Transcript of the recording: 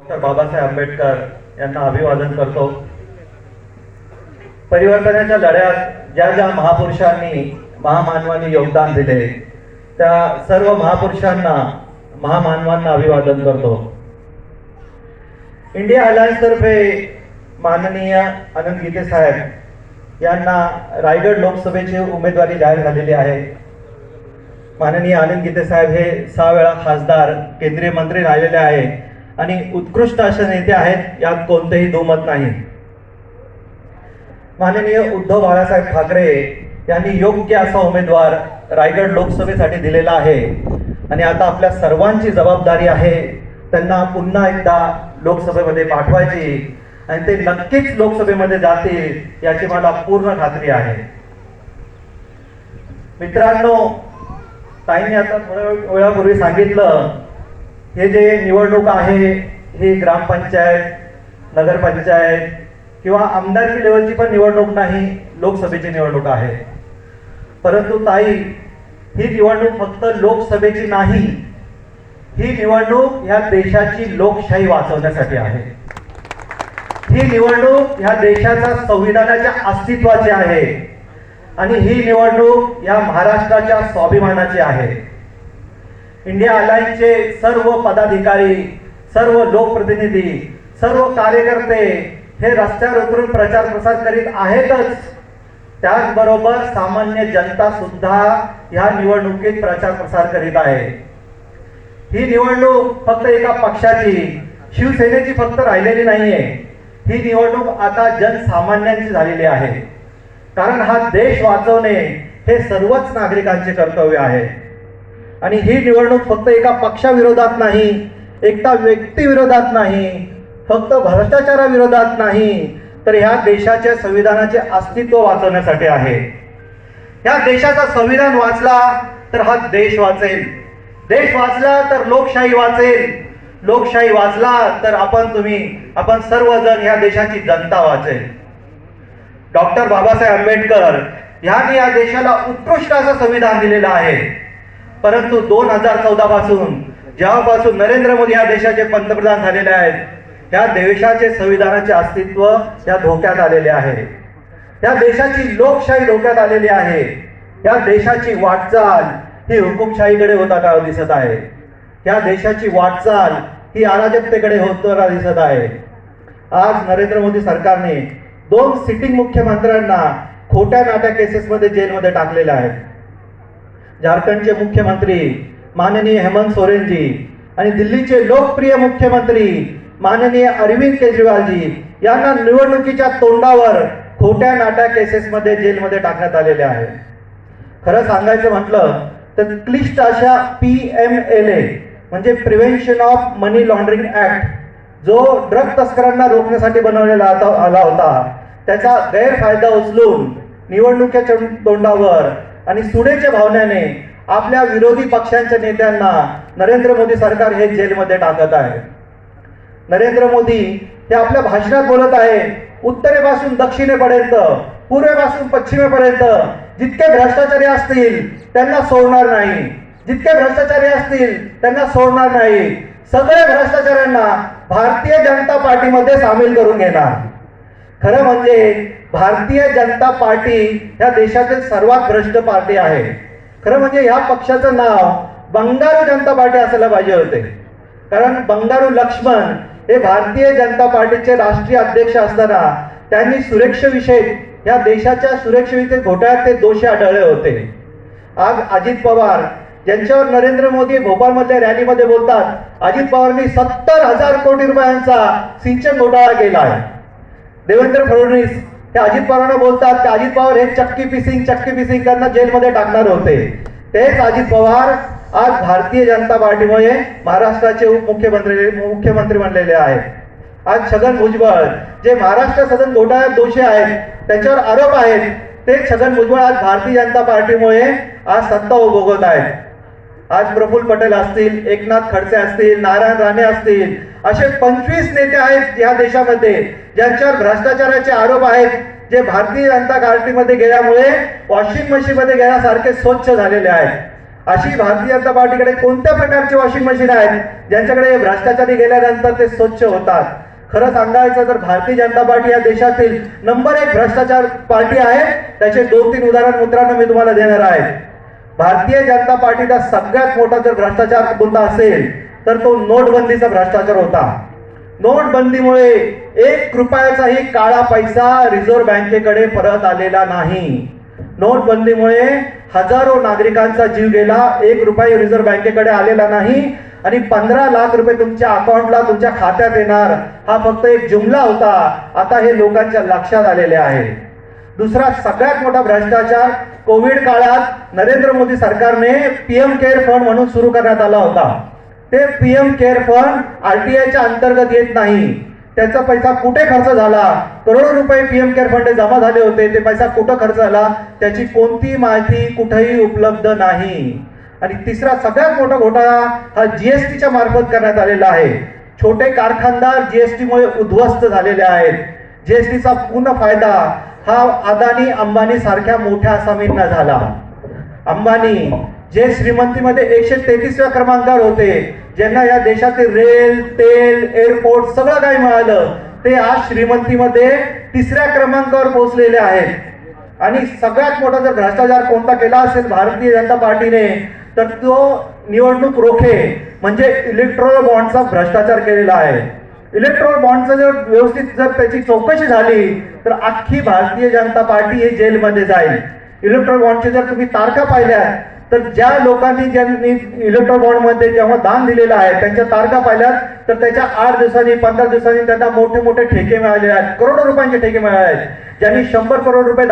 Doctor Babasaheb Ambedkar यांना अभिवादन करतो. परिवर्तनाच्या लढ्यात ज्या ज्या महापुरुषांनी महामानवांनी योगदान दिले त्या सर्व महापुरुषांना महामानवांना अभिवादन करतो. इंडिया अलायन्स तर्फे माननीय आनंद गीते साहेब यांना रायगड लोकसभेची उमेदवारी जाहीर झालेली आहे. माननीय आनंद गीते साहेब हे सहा वेळा खासदार केंद्रीय मंत्री राहिलेले आहे आणि उत्कृष्ट असे नेते आहेत यात कोणतेही दुमत नाही. माननीय उद्धव बाळासाहेब ठाकरे यांनी योग्य असा उमेदवार रायगड लोकसभेसाठी दिलेला आहे. आणि आता आपल्या सर्वांची जबाबदारी आहे त्यांना पुन्हा एकदा लोकसभेमध्ये पाठवायची. आणि ते नक्कीच लोकसभेमध्ये जातील याची मला पूर्ण खात्री आहे. मित्रांनो ताईने आता थोड्या वेळ- वेळापूर्वी सांगितलं हे जे निवडणूक आहे ही ग्रामपंचायत नगरपंचायत किंवा आमदारकी लेवलची पण निवडणूक नाही लोकसभेची निवडणूक आहे. परंतु ताई ही निवडणूक फक्त लोकसभेची नाही ही निवडणूक ह्या देशाची लोकशाही वाचवण्यासाठी आहे. ही निवडणूक ह्या देशाच्या संविधानाच्या अस्तित्वाची आहे आणि ही निवडणूक या महाराष्ट्राच्या स्वाभिमानाची आहे. इंडिया अलायन्सचे सर्व पदाधिकारी सर्व लोकप्रतिनिधी सर्व कार्यकर्ते हे रस्त्यावर उतरून प्रचार प्रसार करीत आहेतच. त्याचबरोबर सामान्य जनता सुद्धा ह्या निवडणुकीत प्रचार प्रसार करीत आहे. ही निवडणूक फक्त एका पक्षाची शिवसेनेची फक्त राहिलेली नाहीये. ही निवडणूक आता जनसामान्यांची झालेली आहे. कारण हा देश वाचवणे हे सर्वच नागरिकांचे कर्तव्य आहे. आणि ही निवडणूक फक्त एका पक्षाविरोधात नाही एकटा व्यक्तीविरोधात नाही फक्त भ्रष्टाचाराविरोधात नाही तर ह्या देशाच्या संविधानाचे अस्तित्व वाचवण्यासाठी आहे. ह्या देशाचा संविधान वाचला तर हा देश वाचेल. देश वाचला तर लोकशाही वाचेल. लोकशाही वाचला तर आपण तुम्ही आपण सर्वजण ह्या देशाची जनता वाचेल. डॉक्टर बाबासाहेब आंबेडकर यांनी या देशाला उत्कृष्ट असं संविधान दिलेलं आहे. परंतु दोन हजार चौदा पासून जेव्हापासून नरेंद्र मोदी या देशाचे पंतप्रधान झालेले आहेत या देशाचे संविधानाचे अस्तित्व या धोक्यात आलेले आहे. या देशाची लोकशाही धोक्यात आलेली आहे. या देशाची वाटचाल ही हुकुमशाहीकडे होताना दिसत आहे. या देशाची वाटचाल ही अराजकतेकडे होताना दिसत आहे. आज नरेंद्र मोदी सरकारने दोन सिटिंग मुख्यमंत्र्यांना खोट्या नाट्या केसेसमध्ये जेलमध्ये टाकलेले आहे झारखंडचे मुख्यमंत्री माननीय हेमंत सोरेनजी आणि दिल्लीचे लोकप्रिय मुख्यमंत्री माननीय अरविंद केजरीवालजी यांना निवडणुकीच्या तोंडावर खोट्या नाट्या केसेसमध्ये जेलमध्ये टाकण्यात आलेले आहे. खरं सांगायचं म्हटलं तर क्लिष्ट अशा पी एम एल ए म्हणजे prevention of money laundering act जो ड्रग तस्करांना रोखण्यासाठी बनवलेला आता- आला होता त्याचा गैरफायदा उचलून निवडणुकीच्या तोंडावर आणि सुडेच्या भावनेने आपल्या विरोधी पक्षांच्या नेत्यांना नरेंद्र मोदी सरकार हे जेलमध्ये टाकत आहे. नरेंद्र मोदी हे आपल्या भाषणात बोलत आहे उत्तरेपासून दक्षिणेपर्यंत पूर्वेपासून पश्चिमेपर्यंत जितके भ्रष्टाचारी असतील त्यांना सोडणार नाही. जितके भ्रष्टाचारी असतील त्यांना सोडणार नाही. सगळे भ्रष्टाचाऱ्यांना भारतीय जनता पार्टीमध्ये सामील करून घेणार. खरं म्हणजे भारतीय जनता पार्टी ह्या देशातील सर्वात भ्रष्ट पार्टी आहे. खरं म्हणजे ह्या पक्षाचं नाव बंगारू जनता पार्टी असायला पाहिजे होते. कारण बंगारू लक्ष्मण हे भारतीय जनता पार्टीचे राष्ट्रीय अध्यक्ष असताना त्यांनी सुरक्षेविषयी या देशाच्या सुरक्षेविषयी घोटाळ्यात ते दोषी आढळले होते. आज अजित पवार ज्यांच्यावर नरेंद्र मोदी भोपाळमधल्या रॅलीमध्ये बोलतात अजित पवारांनी सत्तर हजार कोटी रुपयांचा सिंचन घोटाळा केला आहे. देवेंद्र फडणवीस हे अजित पवारांना बोलतात की अजित पवार हे चक्की पिसिंग चक्की पिसिंग त्यांना जेलमध्ये टाकणार होते. तेच अजित पवार आज भारतीय जनता पार्टीमुळे महाराष्ट्राचे उपमुख्यमंत्री मुख्यमंत्री बनलेले आहेत. आज छगन भुजबळ जे महाराष्ट्र सदन घोटाळ्यात दोषी आहेत त्यांच्यावर आरोप आहेत ते छगन भुजबळ आज भारतीय जनता पार्टीमुळे आज सत्ता उपभोगत आहेत. आज प्रफुल्ल पटेल असतील एकनाथ खडसे असतील नारायण राणे असतील असे पंचवीस नेते आहेत या देशामध्ये ज्यांच्यावर भ्रष्टाचाराचे आरोप आहेत जे भारतीय जनता पार्टीमध्ये गेल्यामुळे वॉशिंग मशीनमध्ये गेल्यासारखे स्वच्छ झालेले आहेत. अशी भारतीय जनता पार्टीकडे कोणत्या प्रकारची वॉशिंग मशीन आहेत ज्यांच्याकडे भ्रष्टाचारी गेल्यानंतर ते स्वच्छ होतात? खरं सांगायचं तर भारतीय जनता पार्टी या देशातील नंबर एक भ्रष्टाचार पार्टी आहे. त्याचे दोन तीन उदाहरण मित्रांनो मी तुम्हाला देणार आहे. भारतीय जनता पार्टीचा सगळ्यात मोठा जर भ्रष्टाचार मुद्दा असेल तर तो नोटबंदीचा भ्रष्टाचार होता. नोटबंदीमुळे एक रुपयाचाही काळा पैसा रिझर्व्ह बँकेकडे परत आलेला नाही. नोटबंदीमुळे हजारो नागरिकांचा जीव गेला एक रुपये रिझर्व्ह बँकेकडे आलेला नाही आणि पंधरा लाख रुपये तुमच्या अकाउंटला तुमच्या खात्यात येणार. हा फक्त एक जुमला होता. आता हे लोकांच्या लक्षात आलेले आहे. दुसरा सगळ्यात मोठा भ्रष्टाचार कोविड काळात नरेंद्र मोदी सरकारने पीएम केअर फंड म्हणून सुरू करण्यात आला होता. ते पीएम केअर फंड आरटीआयच्या अंतर्गत येत नाही. त्याचा पैसा कुठे खर्च झाला? करोडो रुपये पीएम केअर फंड जमा झाले होते. ते पैसा कुठं खर्च झाला? त्याची कोणती माहिती कुठेही उपलब्ध नाही. आणि तिसरा सगळ्यात मोठा घोटाळा हा जीएसटीच्या मार्फत करण्यात आलेला आहे. छोटे कारखानदार जीएसटी मुळे उद्ध्वस्त झालेले आहेत. जीएसटीचा पूर्ण फायदा हा अदानी अंबानी सारख्या मोठ्या आसामींना झाला. अंबानी जे श्रीमंतीमध्ये एकशे तेहतीसव्या क्रमांकावर होते ज्यांना या देशातील रेल तेल एअरपोर्ट सगळं काही मिळालं ते आज श्रीमंतीमध्ये तिसऱ्या क्रमांकावर पोहोचलेले आहेत. आणि सगळ्यात मोठा जर भ्रष्टाचार कोणता केला असेल भारतीय जनता पार्टीने तर तो निवडणूक रोखे म्हणजे इलेक्ट्रोल बॉन्डचा भ्रष्टाचार केलेला आहे. इलेक्ट्रॉल बॉन्डचं जर व्यवस्थित जर त्याची चौकशी झाली तर अख्खी भारतीय जनता पार्टी हे जेलमध्ये जाईल. इलेक्ट्रोल बॉन्डचे जर तुम्ही तारखा पाहिल्या तर ज्या लोकांनी ज्यांनी इलेक्ट्रोल बॉन्डमध्ये जेव्हा दान दिलेलं आहे त्यांच्या तारखा पाहिल्या तर त्याच्या आठ दिवसांनी पंधरा दिवसांनी त्यांना मोठे मोठे ठेके मिळाले आहेत. करोडो रुपयांचे ठेके मिळाले आहेत. ज्यांनी शंभर करोड रुपये